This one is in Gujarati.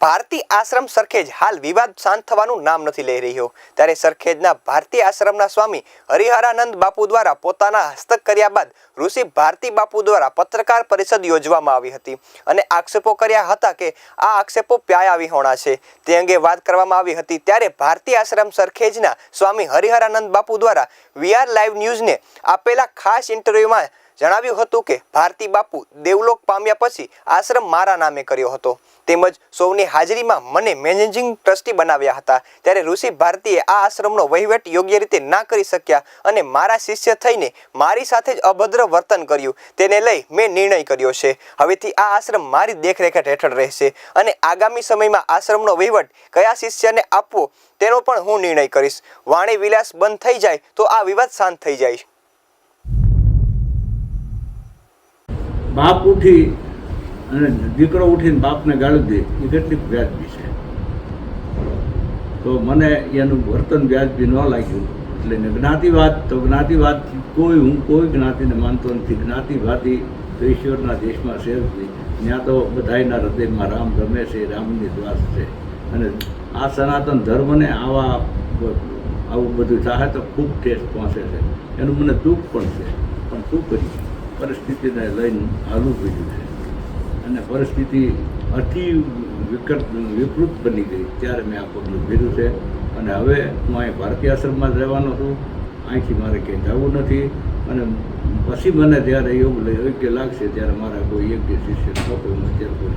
ભારતી આશ્રમ સરખેજ હાલ વિવાદ શાંત થવાનું નામ નથી લઈ રહ્યો. ત્યારે સરખેજના ભારતી આશ્રમના સ્વામી હરિહરાનંદ બાપુ દ્વારા પોતાના હસ્તક કર્યા બાદ ઋષિ ભારતી બાપુ દ્વારા પત્રકાર પરિષદ યોજવામાં આવી હતી અને આક્ષેપો કર્યા હતા કે આ આક્ષેપો પ્યાયા વિહોણા છે. તે અંગે વાત કરવામાં આવી હતી ત્યારે ભારતી આશ્રમ સરખેજના સ્વામી હરિહરાનંદ બાપુ દ્વારા વીઆર લાઈવ ન્યૂઝને આપેલા ખાસ ઇન્ટરવ્યુમાં જણાવ્યું હતું કે ભારતી બાપુ દેવલોક પામ્યા પછી આશ્રમ મારા નામે કર્યો હતો. તેમજ સૌની હાજરીમાં મને મેનેજિંગ ટ્રસ્ટી બનાવ્યા હતા. ત્યારે ઋષિ ભારતીએ આ આશ્રમનો વહીવટ યોગ્ય રીતે ના કરી શક્યા અને મારા શિષ્ય થઈને મારી સાથે જ અભદ્ર વર્તન કર્યું. તેને લઈ મેં નિર્ણય કર્યો છે. હવેથી આ આશ્રમ મારી દેખરેખ હેઠળ રહેશે અને આગામી સમયમાં આશ્રમનો વહીવટ કયા શિષ્યને આપવો તેનો પણ હું નિર્ણય કરીશ. વાણી વિલાસ બંધ થઈ જાય તો આ વિવાદ શાંત થઈ જાય. બાપ ઉઠી અને દીકરો ઉઠીને બાપને ગાળી દે એ કેટલીક વ્યાજબી છે. તો મને એનું વર્તન વ્યાજબી ન લાગ્યું. એટલે ને જ્ઞાતિવાદ, તો જ્ઞાતિવાદ કોઈ, હું કોઈ જ્ઞાતિને માનતો નથી. જ્ઞાતિવાદી તો ઈશ્વરના દેશમાં છે ત્યાં તો બધાયના હૃદયમાં રામ રમે છે, રામની દ્વાસ છે. અને આ સનાતન ધર્મને આવા આવું બધું થાય તો ખૂબ ઠેસ પહોંચે છે. એનું મને દુઃખ પણ છે, પણ શું કરીએ? પરિસ્થિતિને લઈને હાલવું પડ્યું છે. અને પરિસ્થિતિ અતિ વિકટ, વિકૃત બની ગઈ. ત્યારે મેં આ પગલું ભર્યું છે. અને હવે હું અહીં ભારતીય આશ્રમમાં જ રહેવાનો છું. અહીંથી મારે ક્યાંય જવું નથી. અને પછી મને જ્યારે યોગ યોગ્ય લાગશે, ત્યારે મારા કોઈ યોગ્ય શિષ્ય ન કોઈ હું અત્યારે કોઈ